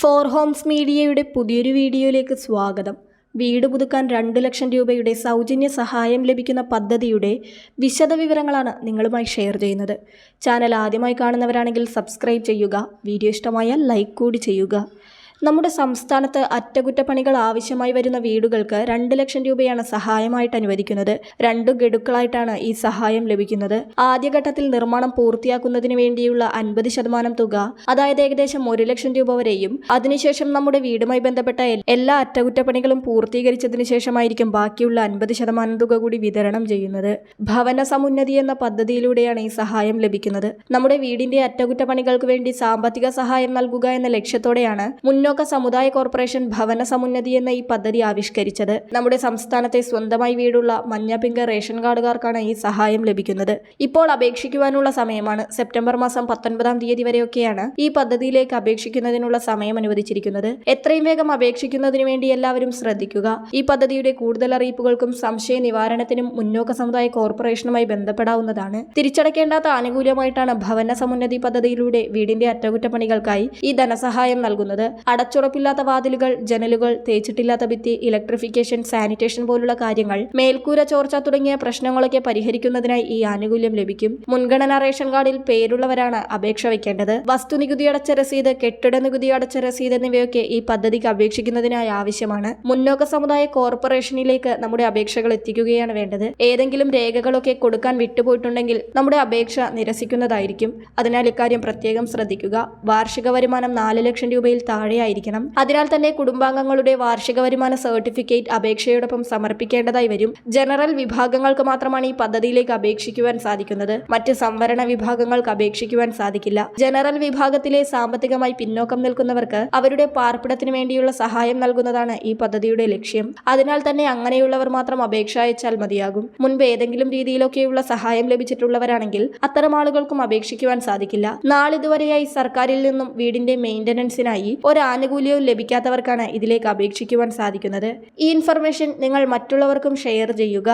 Four Holmes മീഡിയയുടെ പുതിയൊരു വീഡിയോയിലേക്ക് സ്വാഗതം. വീട് പുതുക്കാൻ രണ്ട് ലക്ഷം രൂപയുടെ സൗജന്യ സഹായം ലഭിക്കുന്ന പദ്ധതിയുടെ വിശദവിവരങ്ങളാണ് നിങ്ങളുമായി ഷെയർ ചെയ്യുന്നത്. ചാനൽ ആദ്യമായി കാണുന്നവരാണെങ്കിൽ സബ്സ്ക്രൈബ് ചെയ്യുക വീഡിയോ ഇഷ്ടമായാൽ ലൈക്ക് കൂടി ചെയ്യുക. നമ്മുടെ സംസ്ഥാനത്ത് അറ്റകുറ്റപ്പണികൾ ആവശ്യമായി വരുന്ന വീടുകൾക്ക് രണ്ട് ലക്ഷം രൂപയാണ് സഹായമായിട്ട് അനുവദിക്കുന്നത്. രണ്ടു ഗഡുക്കളായിട്ടാണ് ഈ സഹായം ലഭിക്കുന്നത്. ആദ്യഘട്ടത്തിൽ നിർമ്മാണം പൂർത്തിയാക്കുന്നതിന് വേണ്ടിയുള്ള അൻപത് ശതമാനം തുക അതായത് ഏകദേശം ഒരു ലക്ഷം രൂപ വരെയും. അതിനുശേഷം നമ്മുടെ വീടുമായി ബന്ധപ്പെട്ട എല്ലാ അറ്റകുറ്റപ്പണികളും പൂർത്തീകരിച്ചതിന് ശേഷമായിരിക്കും ബാക്കിയുള്ള അൻപത് ശതമാനം തുക കൂടി വിതരണം ചെയ്യുന്നത്. ഭവന സമുന്നതി എന്ന പദ്ധതിയിലൂടെയാണ് ഈ സഹായം ലഭിക്കുന്നത്. നമ്മുടെ വീടിന്റെ അറ്റകുറ്റപ്പണികൾക്ക് വേണ്ടി സാമ്പത്തിക സഹായം നൽകുക എന്ന ലക്ഷ്യത്തോടെയാണ് മുന്നോക്ക സമുദായ കോർപ്പറേഷൻ ഭവന സമുന്നതി എന്ന ഈ പദ്ധതി ആവിഷ്കരിച്ചത് നമ്മുടെ സംസ്ഥാനത്തെ സ്വന്തമായി വീടുള്ള മഞ്ഞ പിങ്ക് റേഷൻ കാർഡുകാർക്കാണ് ഈ സഹായം ലഭിക്കുന്നത്. ഇപ്പോൾ അപേക്ഷിക്കുവാനുള്ള സമയമാണ്. സെപ്റ്റംബർ മാസം പത്തൊൻപതാം തീയതി വരെയൊക്കെയാണ് ഈ പദ്ധതിയിലേക്ക് അപേക്ഷിക്കുന്നതിനുള്ള സമയം അനുവദിച്ചിരിക്കുന്നത്. എത്രയും വേഗം അപേക്ഷിക്കുന്നതിന് വേണ്ടി എല്ലാവരും ശ്രദ്ധിക്കുക. ഈ പദ്ധതിയുടെ കൂടുതൽ അറിയിപ്പുകൾക്കും സംശയ നിവാരണത്തിനും മുന്നോക്ക സമുദായ കോർപ്പറേഷനുമായി ബന്ധപ്പെടാവുന്നതാണ്. തിരിച്ചടയ്ക്കേണ്ടാത്ത ആനുകൂല്യമായിട്ടാണ് ഭവന സമുന്നതി പദ്ധതിയിലൂടെ വീടിന്റെ അറ്റകുറ്റപ്പണികൾക്കായി ഈ ധനസഹായം നൽകുന്നത്. അടച്ചുറപ്പില്ലാത്ത വാതിലുകൾ ജനലുകൾ തേച്ചിട്ടില്ലാത്ത ഭിത്തി ഇലക്ട്രിഫിക്കേഷൻ സാനിറ്റേഷൻ പോലുള്ള കാര്യങ്ങൾ മേൽക്കൂര ചോർച്ച തുടങ്ങിയ പ്രശ്നങ്ങളൊക്കെ പരിഹരിക്കുന്നതിനായി ഈ ആനുകൂല്യം ലഭിക്കും. മുൻഗണനാ റേഷൻ കാർഡിൽ പേരുള്ളവരാണ് അപേക്ഷ വയ്ക്കേണ്ടത്. വസ്തുനികുതി അടച്ച രസീത് കെട്ടിട നികുതി അടച്ച രസീത് എന്നിവയൊക്കെ ഈ പദ്ധതിക്ക് അപേക്ഷിക്കുന്നതിനായി ആവശ്യമാണ്. മുന്നോക്ക സമുദായ കോർപ്പറേഷനിലേക്ക് നമ്മുടെ അപേക്ഷകൾ എത്തിക്കുകയാണ് വേണ്ടത്. ഏതെങ്കിലും രേഖകളൊക്കെ കൊടുക്കാൻ വിട്ടുപോയിട്ടുണ്ടെങ്കിൽ നമ്മുടെ അപേക്ഷ നിരസിക്കുന്നതായിരിക്കും. അതിനാൽ ഇക്കാര്യം പ്രത്യേകം ശ്രദ്ധിക്കുക. വാർഷിക വരുമാനം നാല് ലക്ഷം രൂപയിൽ താഴെയായിരിക്കണം അതിനാൽ തന്നെ കുടുംബാംഗങ്ങളുടെ വാർഷിക വരുമാന സർട്ടിഫിക്കറ്റ് അപേക്ഷയോടൊപ്പം സമർപ്പിക്കേണ്ടതായി വരും. ജനറൽ വിഭാഗങ്ങൾക്ക് മാത്രമാണ് ഈ പദ്ധതിയിലേക്ക് അപേക്ഷിക്കുവാൻ സാധിക്കുന്നത്. മറ്റ് സംവരണ വിഭാഗങ്ങൾക്ക് അപേക്ഷിക്കുവാൻ സാധിക്കില്ല. ജനറൽ വിഭാഗത്തിലെ സാമ്പത്തികമായി പിന്നോക്കം നിൽക്കുന്നവർക്ക് അവരുടെ പാർപ്പിടത്തിന് വേണ്ടിയുള്ള സഹായം നൽകുന്നതാണ് ഈ പദ്ധതിയുടെ ലക്ഷ്യം. അതിനാൽ തന്നെ അങ്ങനെയുള്ളവർ മാത്രം അപേക്ഷ അയച്ചാൽ മതിയാകും. മുൻപ് ഏതെങ്കിലും രീതിയിലൊക്കെയുള്ള സഹായം ലഭിച്ചിട്ടുള്ളവരാണെങ്കിൽ അത്തരം ആളുകൾക്കും അപേക്ഷിക്കുവാൻ സാധിക്കില്ല. നാളിതുവരെയായി സർക്കാരിൽ നിന്നും വീടിന്റെ മെയിന്റനൻസിനായി ഒരു ആനുകൂല്യവും ലഭിക്കാത്തവർക്കാണ് ഇതിലേക്ക് അപേക്ഷിക്കുവാൻ സാധിക്കുന്നത്. ഈ ഇൻഫർമേഷൻ നിങ്ങൾ മറ്റുള്ളവർക്കും ഷെയർ ചെയ്യുക.